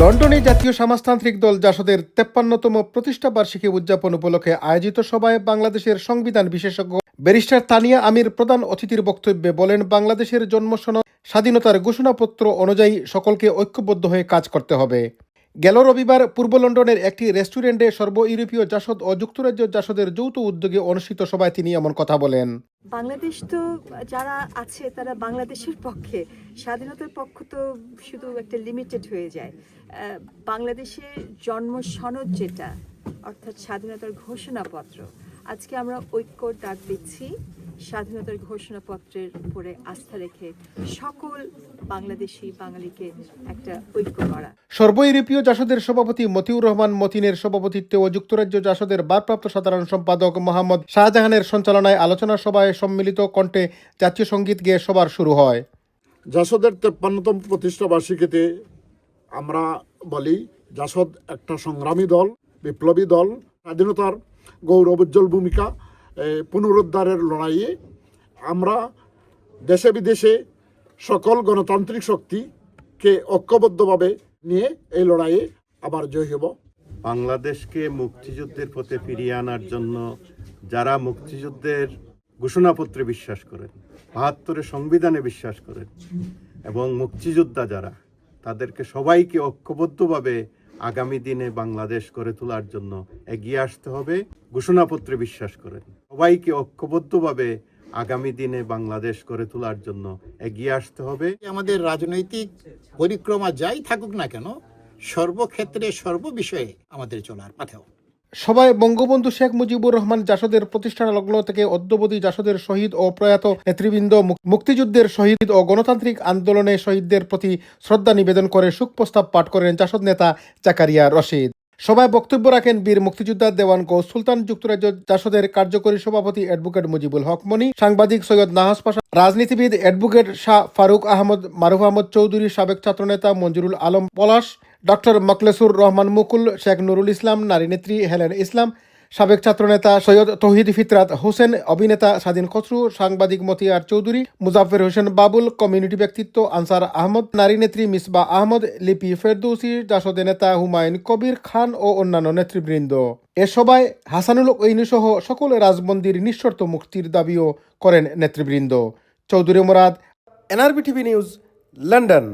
লন্ডনে জাতীয় সমাজতান্ত্রিক দল জাসদের তেপ্পান্নতম প্রতিষ্ঠা বার্ষিকী উদযাপন উপলক্ষে আয়োজিত সভায় বাংলাদেশের সংবিধান বিশেষজ্ঞ ব্যারিস্টার তানিয়া আমির প্রধান অতিথির বক্তব্যে বলেন, বাংলাদেশের জন্মসনদ স্বাধীনতার ঘোষণাপত্র অনুযায়ী সকলকে ঐক্যবদ্ধ হয়ে কাজ করতে হবে। গেল রবিবার পূর্ব লন্ডনের একটি রেস্টুরেন্টে সর্ব ইউরোপীয় জাসদ ও যুক্তরাজ্য জাসদের যৌথ উদ্যোগে অনুষ্ঠিত সভায় তিনি এমন কথা বলেন। বাংলাদেশ তো যারা আছে, তারা বাংলাদেশের পক্ষে। স্বাধীনতার পক্ষ তো শুধু একটা লিমিটেড হয়ে যায়। বাংলাদেশের জন্ম সনদ যেটা, অর্থাৎ স্বাধীনতার ঘোষণাপত্র, আজকে আমরা ঐক্যর ডাক দিচ্ছি। স্বাধীনতার ঘোষণাপত্রের উপরে আস্থা রেখে সকল বাংলাদেশি বাঙালিকে একটা ঐক্য করা। সর্ব ইউরোপীয় জাসদের সভাপতি মতিউর রহমান মতিনের সভাপতিত্বে ও যুক্তরাজ্য জাসদের ভারপ্রাপ্ত সাধারণ সম্পাদক মোহাম্মদ শাহজাহানের সঞ্চালনায় আলোচনা সভায় সম্মিলিত কণ্ঠে জাতীয় সংগীত গেয়ে সবার শুরু হয়। জাসদের তেপ্পান্নতম প্রতিষ্ঠা বার্ষিকীতে আমরা বলি জাসদ একটা সংগ্রামী দল বিপ্লবী দল স্বাধীনতার গৌরবোজ্জ্বল ভূমিকা পুনরুদ্ধারের লড়াইয়ে আমরা দেশে বিদেশে সকল গণতান্ত্রিক শক্তিকে ঐক্যবদ্ধভাবে নিয়ে এই লড়াইয়ে আবার জয় হব। বাংলাদেশকে মুক্তিযুদ্ধের পথে ফিরিয়ে আনার জন্য যারা মুক্তিযুদ্ধের ঘোষণাপত্রে বিশ্বাস করেন, বাহাত্তরের সংবিধানে বিশ্বাস করেন এবং মুক্তিযোদ্ধা যারা, তাদেরকে সবাইকে ঐক্যবদ্ধভাবে আগামী দিনে বাংলাদেশ গড়ে তোলার জন্য এগিয়ে আসতে হবে, ঘোষণাপত্রে বিশ্বাস করেন। সবাইকে ঐক্যবদ্ধভাবে আগামী দিনে বাংলাদেশ গড়ে তোলার জন্য এগিয়ে আসতে হবে। আমাদের রাজনৈতিক পরিক্রমা যাই থাকুক না কেন সর্বক্ষেত্রে সর্ববিষয়ে আমাদের চলার পাথেও সবাই বঙ্গবন্ধু শেখ মুজিবুর রহমান জাসদের প্রতিষ্ঠান লগ্ন থেকে অদ্যবধি জাসদের শহীদ ও প্রয়াত নেতৃবৃন্দ মুক- মুক্তিযুদ্ধের শহীদ ও গণতান্ত্রিক আন্দোলনে শহীদদের প্রতি শ্রদ্ধা নিবেদন করে সুখ প্রস্তাব পাঠ করেন জাসদ নেতা জাকারিয়া রশিদ। সভায় বক্তব্য রাখেন বীর মুক্তিযোদ্ধা দেওয়ান গৌ সুলতান যুক্তরাজ্য জাসদের কার্যকরী সভাপতি অ্যাডভোকেট মুজিবুল হক মনি, সাংবাদিক সৈয়দ নাহাজ পাশা, রাজনীতিবিদ অ্যাডভোকেট শাহ ফারুক আহমদ, মারুফ আহমদ চৌধুরী, সাবেক ছাত্রনেতা মঞ্জুরুল আলম পলাশ, ডক্টর মকলেসুর রহমান মুকুল, শেখ নুরুল ইসলাম, নারী নেত্রী হেলেন ইসলাম সাবেক ছাত্রনেতা সৈয়দ তহিদ ফিতরাত হোসেন, অভিনেতা স্বাধীন খসরু, সাংবাদিক মতিয়ার চৌধুরী মুজাফর হোসেন বাবুল, কমিউনিটি ব্যক্তিত্ব আনসার আহমদ, নারী নেত্রী মিসবা আহমদ, লিপি ফেরদৌসি জাসদে নেতা হুমায়ুন কবির খান ও অন্যান্য নেতৃবৃন্দ। এ সভায় হাসানুল ঐনি সহ সকল রাজবন্দির নিঃশর্ত মুক্তির দাবিও করেন নেতৃবৃন্দ। Chowdhury Morad, NRB TV News, London.